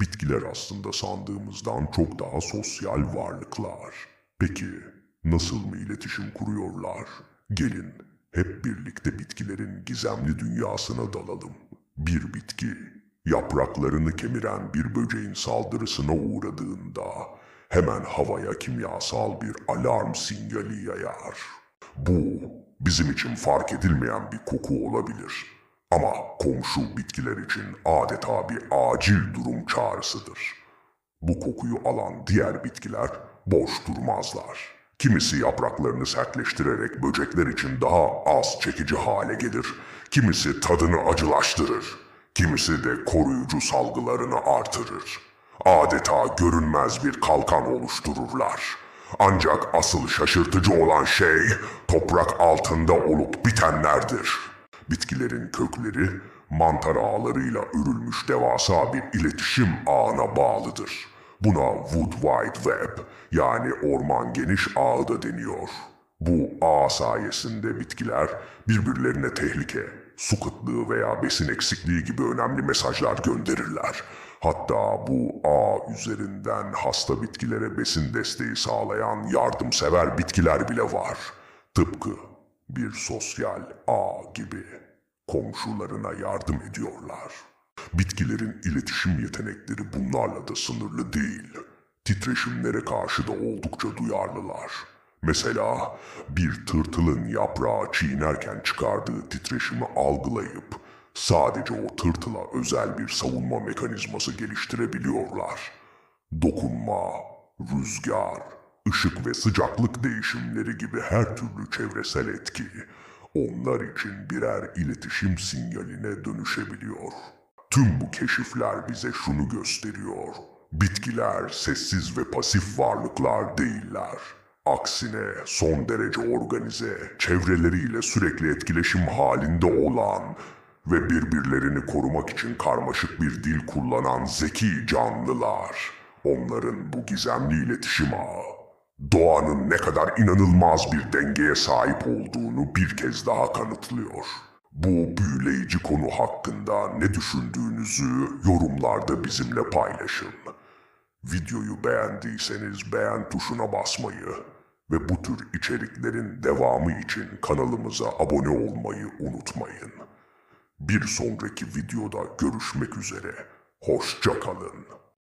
Bitkiler aslında sandığımızdan çok daha sosyal varlıklar. Peki nasıl mı iletişim kuruyorlar? Gelin hep birlikte bitkilerin gizemli dünyasına dalalım. Bir bitki yapraklarını kemiren bir böceğin saldırısına uğradığında hemen havaya kimyasal bir alarm sinyali yayar. Bu bizim için fark edilmeyen bir koku olabilir. Ama komşu bitkiler için adeta bir acil durum çağrısıdır. Bu kokuyu alan diğer bitkiler boş durmazlar. Kimisi yapraklarını sertleştirerek böcekler için daha az çekici hale gelir. Kimisi tadını acılaştırır. Kimisi de koruyucu salgılarını artırır. Adeta görünmez bir kalkan oluştururlar. Ancak asıl şaşırtıcı olan şey toprak altında olup bitenlerdir. Bitkilerin kökleri mantar ağlarıyla örülmüş devasa bir iletişim ağına bağlıdır. Buna Wood Wide Web yani orman geniş ağı da deniyor. Bu ağ sayesinde bitkiler birbirlerine tehlike, su kıtlığı veya besin eksikliği gibi önemli mesajlar gönderirler. Hatta bu ağ üzerinden hasta bitkilere besin desteği sağlayan yardımsever bitkiler bile var. Tıpkı bir sosyal ağ gibi komşularına yardım ediyorlar. Bitkilerin iletişim yetenekleri bunlarla da sınırlı değil. Titreşimlere karşı da oldukça duyarlılar. Mesela bir tırtılın yaprağı çiğnerken çıkardığı titreşimi algılayıp sadece o tırtıla özel bir savunma mekanizması geliştirebiliyorlar. Dokunma, rüzgar, ışık ve sıcaklık değişimleri gibi her türlü çevresel etki onlar için birer iletişim sinyaline dönüşebiliyor. Tüm bu keşifler bize şunu gösteriyor. Bitkiler sessiz ve pasif varlıklar değiller. Aksine son derece organize, çevreleriyle sürekli etkileşim halinde olan ve birbirlerini korumak için karmaşık bir dil kullanan zeki canlılar. Onların bu gizemli iletişim ağı doğanın ne kadar inanılmaz bir dengeye sahip olduğunu bir kez daha kanıtlıyor. Bu büyüleyici konu hakkında ne düşündüğünüzü yorumlarda bizimle paylaşın. Videoyu beğendiyseniz beğen tuşuna basmayı ve bu tür içeriklerin devamı için kanalımıza abone olmayı unutmayın. Bir sonraki videoda görüşmek üzere. Hoşça kalın.